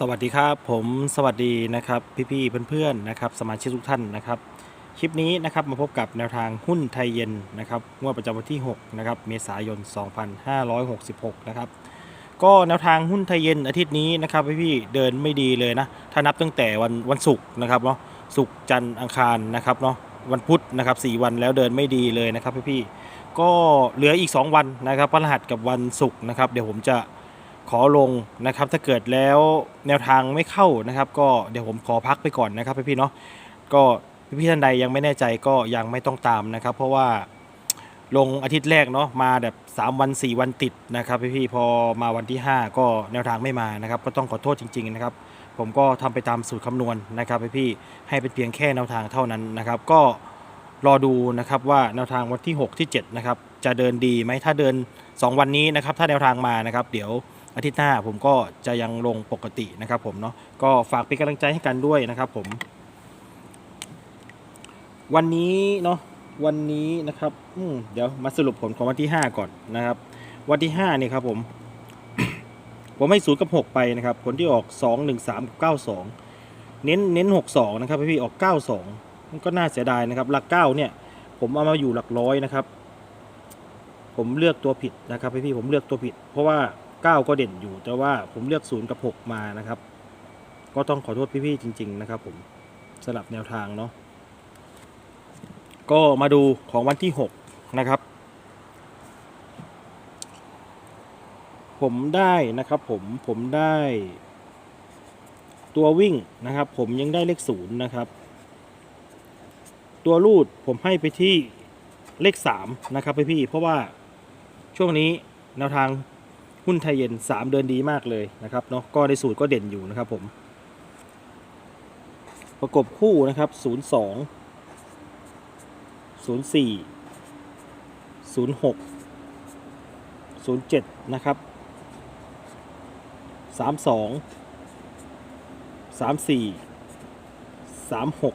สวัสดีครับผมสวัสดีนะครับพี่ๆเพื่อนๆนะครับสมาชิกทุกท่านนะครับคลิปนี้นะครับมาพบกับแนวทางหุ้นไทยเย็นนะครับงวดประจำวันที่6นะครับเมษายน 2566นะครับก็แนวทางหุ้นไทยเย็นอาทิตย์นี้นะครับพี่ๆเดินไม่ดีเลยนะถ้านับตั้งแต่วันวันศุกร์นะครับเนาะศุกร์จันทร์อังคารนะครับเนาะวันพุธนะครับ4วันแล้วเดินไม่ดีเลยนะครับพี่ๆก็เหลืออีก 2 วันนะครับพฤหัสกับวันศุกร์นะครับเดี๋ยวผมจะ ขอลงนะครับ ถ้าเกิดแล้วแนวทางไม่เข้านะครับ ก็เดี๋ยวผมขอพักไปก่อนนะครับพี่ๆเนาะก็พี่ๆท่านใดยังไม่แน่ใจก็ยังไม่ต้องตามนะครับ เพราะว่าลงอาทิตย์แรกเนาะมาแบบ 3 วัน 4 วันติดนะครับพี่ๆพอมาวันที่ 5 ก็แนวทางไม่มานะครับ ก็ต้องขอโทษจริง ๆ นะครับ ผมก็ทำไปตามสูตรคำนวณนะครับพี่ๆให้เป็นเพียงแค่แนวทางเท่านั้นนะครับ ก็รอดูนะครับว่าแนวทางวันที่ 6 ที่ 7 นะครับ จะเดินดีไหมถ้าเดิน 2 วันนี้นะครับ ถ้าแนวทางมานะครับ เดี๋ยว อาทิตย์หน้าผมก็จะยังลงปกตินะครับผมเนาะก็ฝากเป็นกำลังใจให้กันด้วยนะครับผม วันนี้เนาะวันนี้นะครับอืเดี๋ยวมาสรุปผลของวันที่ 5 ก่อนนะครับ วันที่5นี่ยครับผม ผมให้ศูนย์กับ 6 ไปนะครับ ผลที่ออก 2 1 3กับ92 เน้นเน้น 62 นะครับพี่ออก 92 มันก็น่าเสียดายนะครับ หลัก 9 เนี่ย ผมเอามาอยู่หลักร้อยนะครับ ผมเลือกตัวผิดนะครับพี่ผมเลือกตัวผิด เพราะว่า 9 ก็เด่นอยู่ แต่ว่าผมเลือก 0 กับ 6 มานะครับ ก็ต้องขอโทษพี่ๆจริง ๆ นะครับ ผมสลับแนวทางเนาะก็มาดูของวันที่ 6 นะครับ ผมได้นะครับผมผมได้ตัววิ่งนะครับ ผมยังได้เลขศูนย์นะครับ ตัวรูดผมให้ไปที่เลข3นะครับพี่ๆเพราะว่าช่วงนี้แนวทาง หุ้นไทยเย็น 3 เดินดีมากเลยนะครับเนาะก็ในสูตรก็เด่นอยู่นะครับผม ประกบคู่นะครับ 02 04 06 07 นะครับ 32 34 36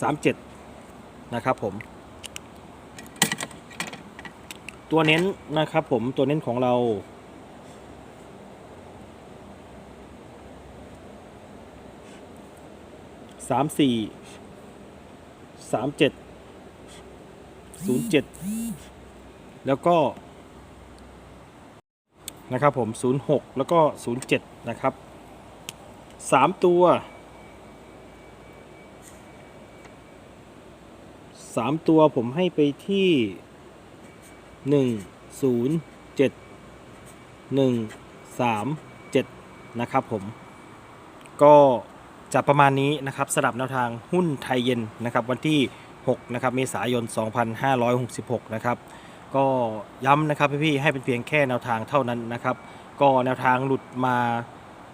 37 นะครับผม ตัวเน้นนะครับผมตัวเน้นของเรา สามสี่ สามเจ็ด ศูนย์เจ็ด แล้วก็ นะครับผมศูนย์หกแล้วก็ศูนย์เจ็ดนะครับ สามตัวสามตัวผมให้ไปที่ หนึ่งศูนย์เจ็ดหนึ่งสามเจ็ดนะครับผม ก็จะประมาณนี้นะครับสำหรับแนวทางหุ้นไทยเย็นนะครับวันที่6นะครับเมษายน 2566 นะครับก็ย้ำนะครับพี่ๆให้เป็นเพียงแค่แนวทางเท่านั้นนะครับ ก็แนวทางหลุดมา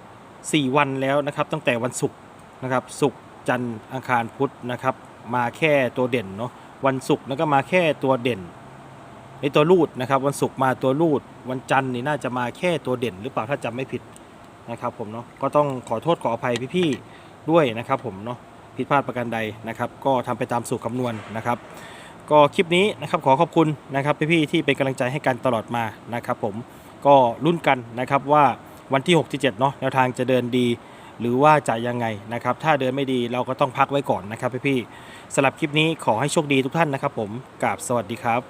4 วันแล้วนะครับ ตั้งแต่วันศุกร์นะครับศุกร์จันทร์อังคารพุธนะครับ มาแค่ตัวเด่นเนาะวันศุกร์แล้วก็มาแค่ตัวเด่น ในตัวรูดนะครับ วันศุกร์มาตัวรูด วันจันทร์นี่น่าจะมาแค่ตัวเด่นหรือเปล่าถ้าจำไม่ผิดนะครับผมเนาะก็ต้องขอโทษขออภัยพี่ๆด้วยนะครับผมเนาะผิดพลาดประการใดนะครับ ก็ทำไปตามสูตรคำนวณนะครับ ก็คลิปนี้นะครับขอขอบคุณนะครับพี่ๆที่เป็นกำลังใจให้กันตลอดมานะครับ ผมก็รุ่นกันนะครับว่าวันที่6ที่7เนาะแนวทางจะเดินดี หรือว่าจะยังไงนะครับ ถ้าเดินไม่ดีเราก็ต้องพักไว้ก่อนนะครับพี่ๆสำหรับคลิปนี้ขอให้โชคดีทุกท่านนะครับ ผมกราบสวัสดีครับ